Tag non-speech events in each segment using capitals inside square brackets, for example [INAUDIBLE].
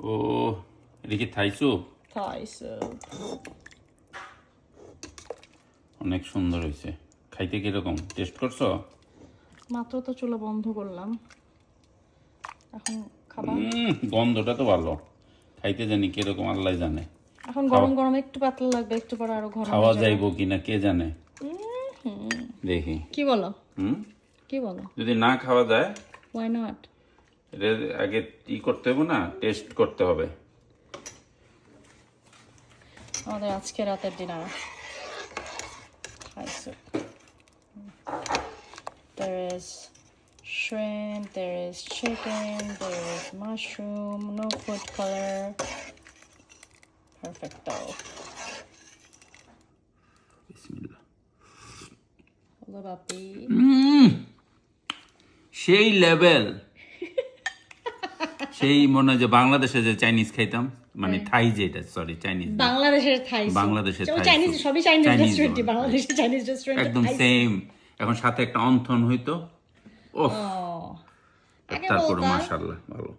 ও এটা কি Thai soup Thai soup. অনেক সুন্দর হয়েছে খাইতে কীরকম টেস্ট করছ মাত্র তো চুলা বন্ধ করলাম এখন খাবার গন্ধটা তো ভালো খাইতে জানি কীরকম আল্লাহ জানে এখন গরম গরম একটু পাতলা লাগবে একটু পরে আরও গরম খাওয়া। যাইবো কিনা কে জানে দেখি কি বলো হুম কি বলো যদি না খাওয়া যায় ওয়াই নট এটা আগে ই করতে হবে না টেস্ট করতে হবে আমাদের আজকে রাতের dinner Thai soup. There is shrimp, there is chicken, there is mushroom, no food color. Perfecto. বিসমিল্লাহ। Hello, Papi. সেই লেভেল সেই মনে হয় যে বাংলাদেশে যে চাইনিজ খাইতাম মানে থাই যেটা সরি চাইনিজ বাংলাদেশের থাই বাংলাদেশের Thai চাইনিজ সবই চাইনিজ Chinese রেস্টুরেন্টই বলে। বাংলাদেশের চাইনিজ রেস্টুরেন্ট একদম সেম এখন সাথে একটা অন্থন হইতো। ও। আগে তারপরে বলতা মাশাল্লাহ ভালো।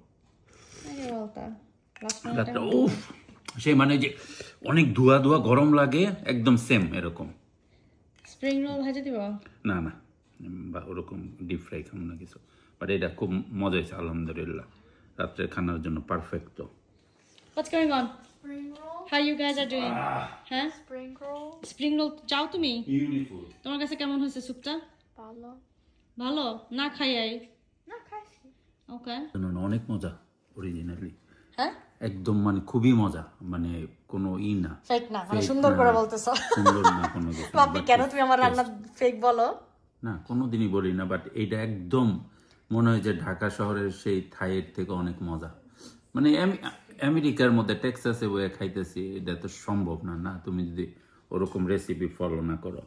উফ। সেই মানে যে অনেক ধোয়া ধোয়া গরম লাগে একদম সেম এরকম। স্প্রিং রোল ভেজে দিব? না না। বা ওরকম ডিপ ফ্রাই খাম না কিছু। বাট এটা খুব মজা হয়েছে আলহামদুলিল্লাহ। রাত্রের খানার জন্য পারফেক্ট তো What's going on? Spring roll? How you guys are doing? হ্যাঁ Spring roll? স্প্রিং রোল চাও তুমি। বিউটিফুল তোমার কাছে কেমন হয়েছে স্যুপটা? Palo? ভালো? না খাই আই। No, Kashi. ওকে। অনেক মজা অরিজিনালি হ্যাঁ? একদম মানে খুবই মজা মানে কোনো ই না। ফেক না মানে Fake সুন্দর না। করে বলতেছো। সুন্দর না কোনো [LAUGHS] কিছু না, পাপি but কেন তুমি আমার রান্না ফেক বলো? না কোনো দিনই বলি না বাট এটা একদম মনে হয় যে ঢাকা শহরের সেই থাইয়ের থেকে অনেক মজা। মানে আমেরিকার মধ্যে টেক্সাসে বয়ে খাইতেছি, এটা তো সম্ভব না না, তুমি যদি ওরকম রেসিপি ফলো না করো।